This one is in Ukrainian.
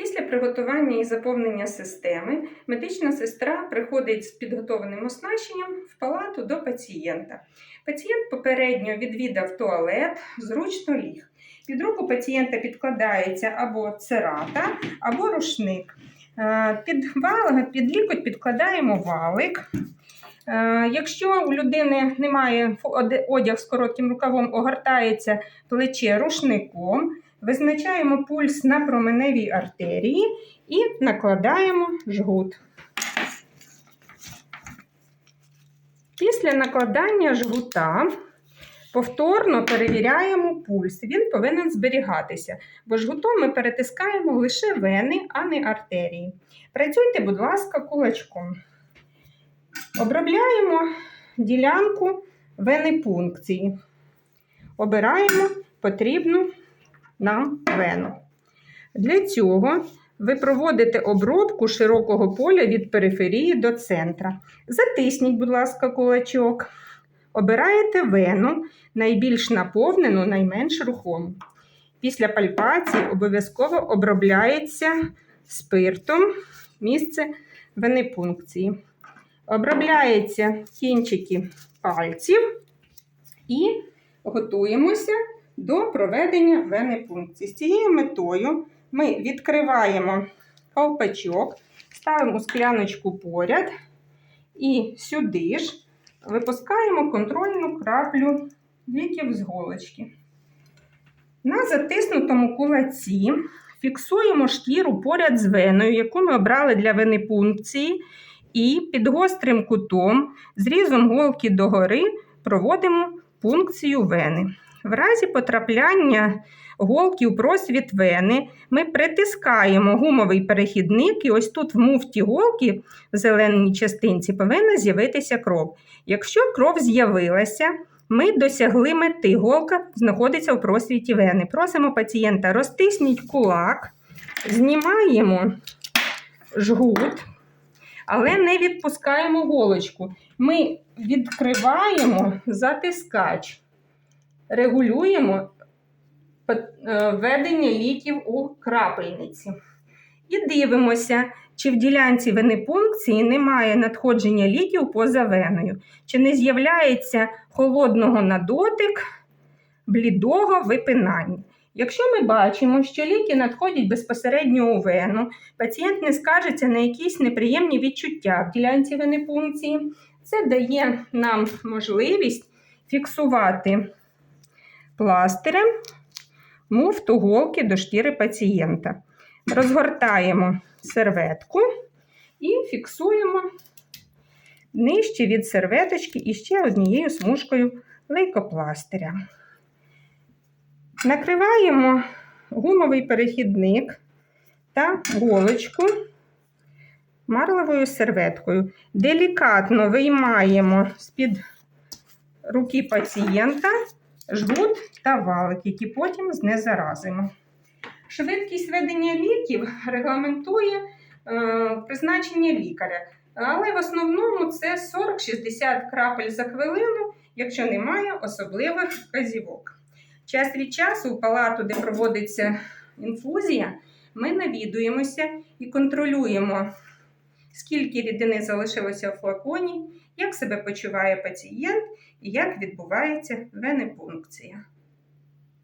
Після приготування і заповнення системи медична сестра приходить з підготовленим оснащенням в палату до пацієнта. Пацієнт попередньо відвідав туалет, зручно ліг. Під руку пацієнта підкладається або церата, або рушник. Е, Під, вал, під лікоть підкладаємо валик. Е, Якщо у людини немає одяг з коротким рукавом, огортається плече рушником, визначаємо пульс на променевій артерії і накладаємо жгут. Після накладання жгута повторно перевіряємо пульс. Він повинен зберігатися, бо жгутом ми перетискаємо лише вени, а не артерії. Працюйте, будь ласка, кулачком. Обробляємо ділянку венепункції. Обираємо потрібну нам вену. Для цього ви проводите обробку широкого поля від периферії до центра. Затисніть, будь ласка, кулачок. Обираєте вену, найбільш наповнену, найменш рухому. Після пальпації обов'язково обробляється спиртом місце венепункції. Обробляється кінчики пальців і готуємося до проведення венепункції. З цією метою ми відкриваємо ковпачок, ставимо скляночку поряд і сюди ж випускаємо контрольну краплю ліків з голочки. На затиснутому кулаці фіксуємо шкіру поряд з веною, яку ми обрали для венепункції, і під гострим кутом, зрізом голки догори, проводимо пункцію вени. В разі потрапляння голки у просвіт вени ми притискаємо гумовий перехідник, і ось тут в муфті голки в зеленій частинці повинна з'явитися кров. Якщо кров з'явилася, ми досягли мети. Голка знаходиться в просвіті вени. Просимо пацієнта розтисніть кулак, знімаємо жгут, але не відпускаємо голочку. Ми відкриваємо затискач, регулюємо е, введення ліків у крапельниці. І дивимося, чи в ділянці венепункції немає надходження ліків поза веною, чи не з'являється холодного на дотик, блідого випинання. Якщо ми бачимо, що ліки надходять безпосередньо у вену, пацієнт не скаржиться на якісь неприємні відчуття в ділянці венепункції, це дає нам можливість фіксувати пластирем муфту голки до шкіри пацієнта. Розгортаємо серветку і фіксуємо нижче від серветочки і ще однією смужкою лейкопластиря. Накриваємо гумовий перехідник та голочку марлевою серветкою. Делікатно виймаємо з-під руки пацієнта жгут та валик, які потім знезаразимо. Швидкість ведення ліків регламентує е, призначення лікаря, але в основному це 40-60 крапель за хвилину, якщо немає особливих вказівок. Час від часу у палату, де проводиться інфузія, ми навідуємося і контролюємо, скільки рідини залишилося в флаконі, як себе почуває пацієнт і як відбувається венепункція.